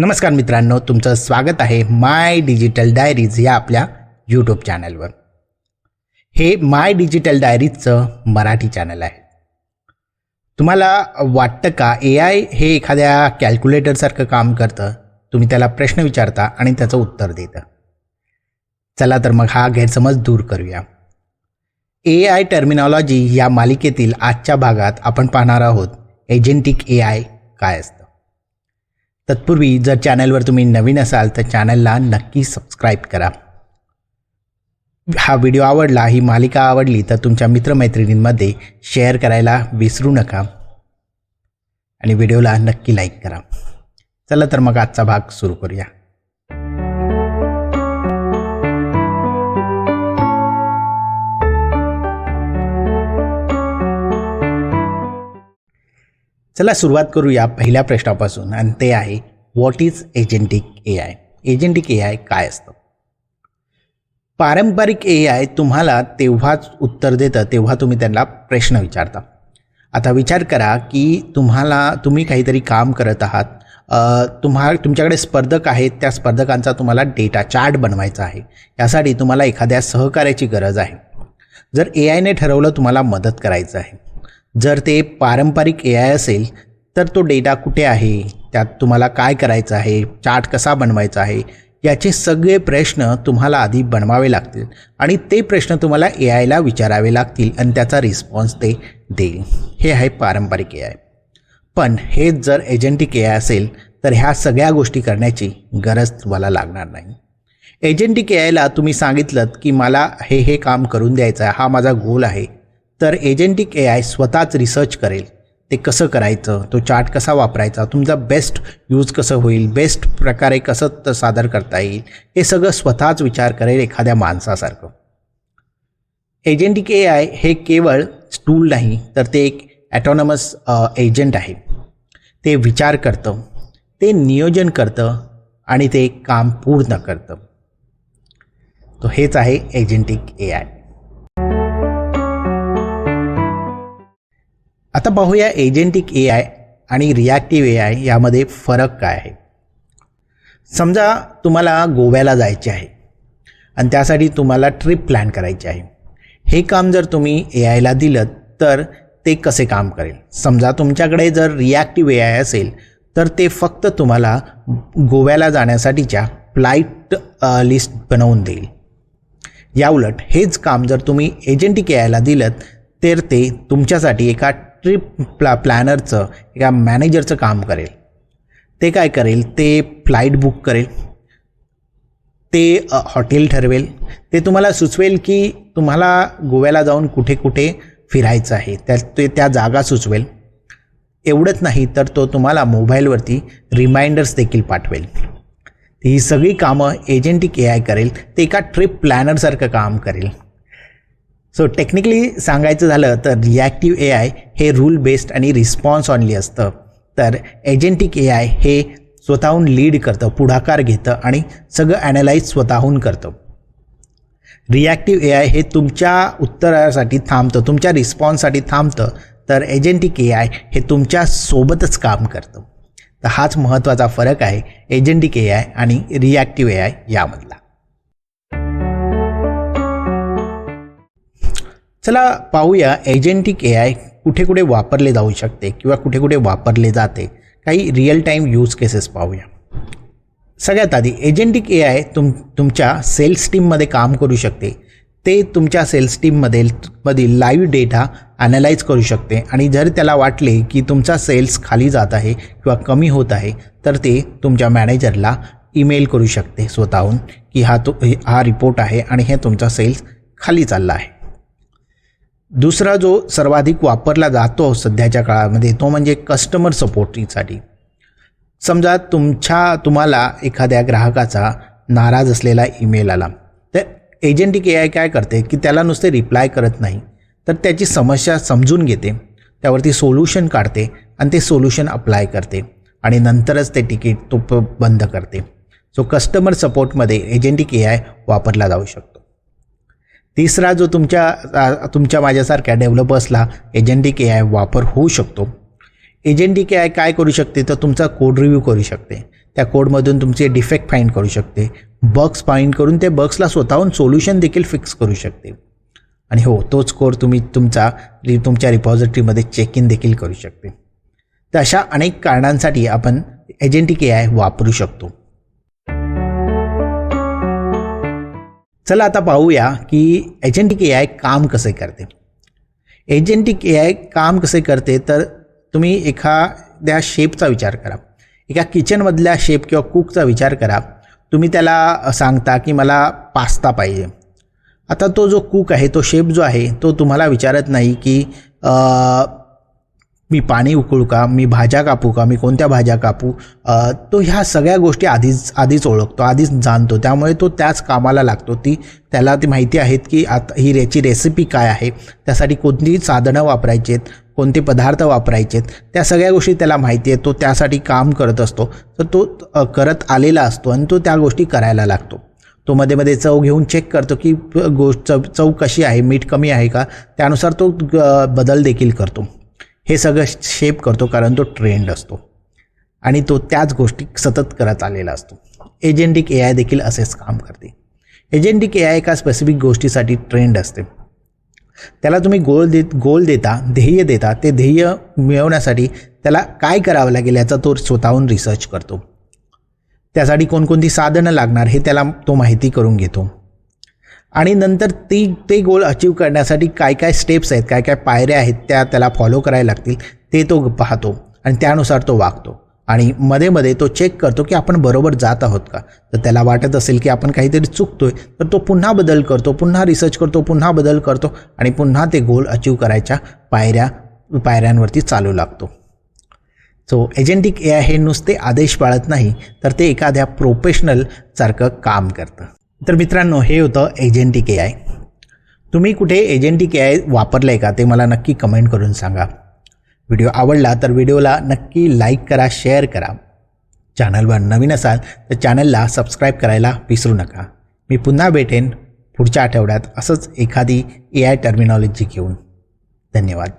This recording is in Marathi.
नमस्कार मित्रांनो तुमचं स्वागत आहे माय डिजिटल डायरीज या आपल्या यूट्यूब चॅनलवर हे माय डिजिटल डायरीजचं मराठी चॅनल आहे. तुम्हाला वाटतं का ए आय हे एखाद्या कॅल्क्युलेटरसारखं काम करतं? तुम्ही त्याला प्रश्न विचारता आणि त्याचं उत्तर देतं. चला तर मग हा गैरसमज दूर करूया. ए आय टर्मिनॉलॉजी या मालिकेतील आजच्या भागात आपण पाहणार आहोत एजेंटिक ए आय काय असतं? तत्पूर्वी जर चॅनलवर तुम्ही नवीन असाल तर चॅनलला नक्की सबस्क्राईब करा. हा व्हिडिओ आवडला ही मालिका आवडली तर तुमच्या मित्रमैत्रिणींमध्ये शेअर करायला विसरू नका. आणि व्हिडिओला नक्की लाईक करा. चला तर मग आजचा भाग सुरू करूया. चला सुरुवात करूया पहिल्या प्रश्नापासून. आणि ते आहे what is agentic A I agentic A I काय असतं? पारंपरिक ए आय तुम्हाला तेव्हाच उत्तर देतं तेव्हा तुम्ही त्यांना प्रश्न विचारता. आता विचार करा की तुम्हाला तुम्ही काहीतरी काम करत आहात तुम्हा तुमच्याकडे स्पर्धक आहेत त्या स्पर्धकांचा तुम्हाला डेटा चार्ट बनवायचा आहे. यासाठी तुम्हाला एखाद्या सहकार्याची गरज आहे. जर ए आयने ठरवलं तुम्हाला मदत करायचं आहे. जर ते पारंपरिक ए आय असेल तर तो डेटा कुठे आहे? त्यात तुम्हाला काय करायचं आहे? चार्ट कसा बनवायचा आहे? याचे सगळे प्रश्न तुम्हाला आधी बनवावे लागतील आणि ते प्रश्न तुम्हाला ए आयला विचारावे लागतील आणि त्याचा रिस्पॉन्स ते देईल. हे आहे पारंपरिक ए आय पण हेच जर एजंटिक ए आय असेल तर ह्या सगळ्या गोष्टी करण्याची गरज तुम्हाला लागणार नाही. एजंटिक ए आयला तुम्ही सांगितलं की मला हे हे काम करून द्यायचं आहे. हा माझा गोल आहे. तर एजेंटिक ए आय स्वतःच रिसर्च करेल. ते कसं करायचं? तो चार्ट कसा वापरायचा? तुमचा बेस्ट यूज कसं होईल? बेस्ट प्रकारे कसं सादर करता येईल? हे सगळं स्वतःच विचार करेल एखाद्या माणसासारखं. एजेंटिक ए आय हे केवळ टूल नाही तर ते एक ॲटोनॉमस एजंट आहे. ते विचार करतं ते नियोजन करतं आणि ते काम पूर्ण करतं. तो हेच आहे एजेंटिक ए आय. आता पाहूया एजेंटिक ए आय आणि रिॲक्टिव्ह ए आय यामध्ये फरक काय आहे. समजा तुम्हाला गोव्याला जायचे आहे आणि त्यासाठी तुम्हाला ट्रिप प्लॅन करायची आहे. हे काम जर तुम्ही ए आयला दिलं तर ते कसे काम करेल? समजा तुमच्याकडे जर रिॲक्टिव्ह ए आय असेल तर ते फक्त तुम्हाला गोव्याला जाण्यासाठीच्या फ्लाईट लिस्ट बनवून देईल. याउलट हेच काम जर तुम्ही एजंटिक आयला दिलं तर ते तुमच्यासाठी एका ट्रिप प्ला प्लॅनरचं एका मॅनेजरचं काम करेल. ते काय करेल? ते फ्लाईट बुक करेल. ते हॉटेल ठरवेल. ते तुम्हाला सुचवेल की तुम्हाला गोव्याला जाऊन कुठे कुठे फिरायचं आहे. त्या ते त्या जागा सुचवेल. एवढंच नाही तर तो तुम्हाला मोबाईलवरती रिमाइंडर्स देखील पाठवेल. ही सगळी कामं एजंटिक ए आय करेल. ते एका ट्रिप प्लॅनरसारखं काम करेल. सो टेक्निकली सांगायचं झालं तर रिॲक्टिव्ह ए आय हे रूल बेस्ड आणि रिस्पॉन्स ऑनली असतं. तर एजेंटिक ए आय हे स्वतःहून लीड करतं पुढाकार घेतं आणि सगळं ॲनालाइज स्वतःहून करतं. रिॲक्टिव्ह ए आय हे तुमच्या उत्तरासाठी थांबतं तुमच्या रिस्पॉन्ससाठी थांबतं. तर एजेंटिक ए आय हे तुमच्या सोबतच काम करतं. तर हाच महत्त्वाचा फरक आहे एजेंटिक ए आय आणि रिॲक्टिव्ह ए आय यामधला. चला पाहूया एजेंटिक ए आय कुठे कुठे वापरले जाऊ शकते किंवा कुठे कुठे वापरले जाते. काही रिअल टाईम यूज केसेस पाहूया. सगळ्यात आधी एजेंटिक ए आय तुम तुमच्या सेल्स टीममध्ये काम करू शकते. ते तुमच्या सेल्स टीममध्ये मधील लाईव्ह डेटा ॲनालाइज करू शकते. आणि जर त्याला वाटले की तुमचा सेल्स खाली जात आहे किंवा कमी होत आहे तर ते तुमच्या मॅनेजरला ईमेल करू शकते स्वतःहून की हा तो हा रिपोर्ट आहे आणि हे तुमचा सेल्स खाली चालला आहे. दुसरा जो सर्वाधिक वापरला जातो सध्याच्या काळामध्ये तो म्हणजे कस्टमर सपोर्टिंगसाठी समजा तुमच्या तुम्हाला एखाद्या ग्राहकाचा नाराज असलेला ईमेल आला तर एजंटिक ए आय काय करते की त्याला नुसते रिप्लाय करत नाही तर त्याची समस्या समजून घेते त्यावरती सोल्युशन काढते आणि ते सोल्युशन अप्लाय करते आणि नंतरच ते तिकीट तो बंद करते. सो कस्टमर सपोर्टमध्ये एजंटिक ए आय वापरला जाऊ शकतो. तिसरा जो तुमच्या तुमच्या माझ्यासारख्या डेव्हलपर्सला एजंटिक ए आय वापर होऊ शकतो. एजंटिक ए आय काय करू शकते? तर तुमचा कोड रिव्ह्यू करू शकते. त्या कोडमधून तुमचे डिफेक्ट फाईंड करू शकते. बग्स फाईंड करून ते बग्सला स्वतःहून सोल्युशन देखील फिक्स करू शकते. आणि हो तोच कोड तुम्ही तुमचा रि तुमच्या रिपॉझिटरीमध्ये चेक इन देखील करू शकते. तर अशा अनेक कारणांसाठी आपण एजंटिक ए आय वापरू शकतो. चला आता पाहूया की एजंटिक ए आय काम कसे करते. एजंटिक ए आय काम कसे करते तर तुम्ही एखाद्या शेपचा विचार करा. एका किचनमधल्या शेप किंवा कुकचा विचार करा. तुम्ही त्याला सांगता की मला पास्ता पाहिजे. आता तो जो कुक आहे तो शेप जो आहे तो तुम्हाला विचारत नाही की मी पाणी उकळू का? मी भाज्या कापू का? मी कोणत्या भाज्या कापू? तो ह्या सगळ्या गोष्टी आधीच आधीच ओळखतो आधीच जाणतो. त्यामुळे तो त्याच कामाला लागतो. ती त्याला ती माहिती आहेत की आता ही याची रेसिपी काय आहे? त्यासाठी कोणती साधनं वापरायची आहेत कोणते पदार्थ वापरायचे आहेत त्या सगळ्या गोष्टी त्याला माहिती आहे तो त्यासाठी काम करत असतो. तर तो करत आलेला असतो आणि तो त्या गोष्टी करायला लागतो. तो मध्ये मध्ये चव घेऊन चेक करतो की गोष्ट चव चव कशी आहे? मीठ कमी आहे का? त्यानुसार तो बदल देखील करतो. हे सगळं शेप करतो कारण तो ट्रेंड असतो. आणि तो त्याच गोष्टी सतत करत आलेला असतो. एजेंटिक ए आय देखील असेच काम करते. एजेंटिक ए आय एका स्पेसिफिक गोष्टीसाठी ट्रेंड असते. त्याला तुम्ही गोल देत गोल देता ध्येय देता ते ध्येय मिळवण्यासाठी त्याला काय करावं लागेल याचा तो स्वतःहून रिसर्च करतो. त्यासाठी कोणकोणती साधनं लागणार हे त्याला तो माहिती करून घेतो. आणि नंतर ती ते गोल अचीव करण्यासाठी काय काय स्टेप्स आहेत काय काय पायऱ्या आहेत त्या त्याला फॉलो करायला लागतील ते तो पाहतो आणि त्यानुसार तो वागतो. आणि मध्ये मध्ये तो चेक करतो की आपण बरोबर जात आहोत का? तर त्याला वाटत असेल की आपण काहीतरी चुकतोय तर तो पुन्हा बदल करतो पुन्हा रिसर्च करतो पुन्हा बदल करतो आणि पुन्हा ते गोल अचीव करायच्या पायऱ्या पायऱ्यांवरती चालू लागतो. सो एजेंटिक ए आय हे नुसते आदेश पाळत नाही तर ते एखाद्या प्रोफेशनलसारखं काम करतं. तर मित्रांनो हे होतं एजेंटिक ए आय तुम्ही कुठे एजेंटिक ए आय वापरलं आहे का ते मला नक्की कमेंट करून सांगा. व्हिडिओ आवडला तर व्हिडिओला नक्की लाईक करा शेअर करा. चॅनलवर नवीन असाल तर चॅनलला सबस्क्राईब करायला विसरू नका. मी पुन्हा भेटेन पुढच्या आठवड्यात असंच एखादी ए आय टर्मिनॉलॉजी घेऊन. धन्यवाद.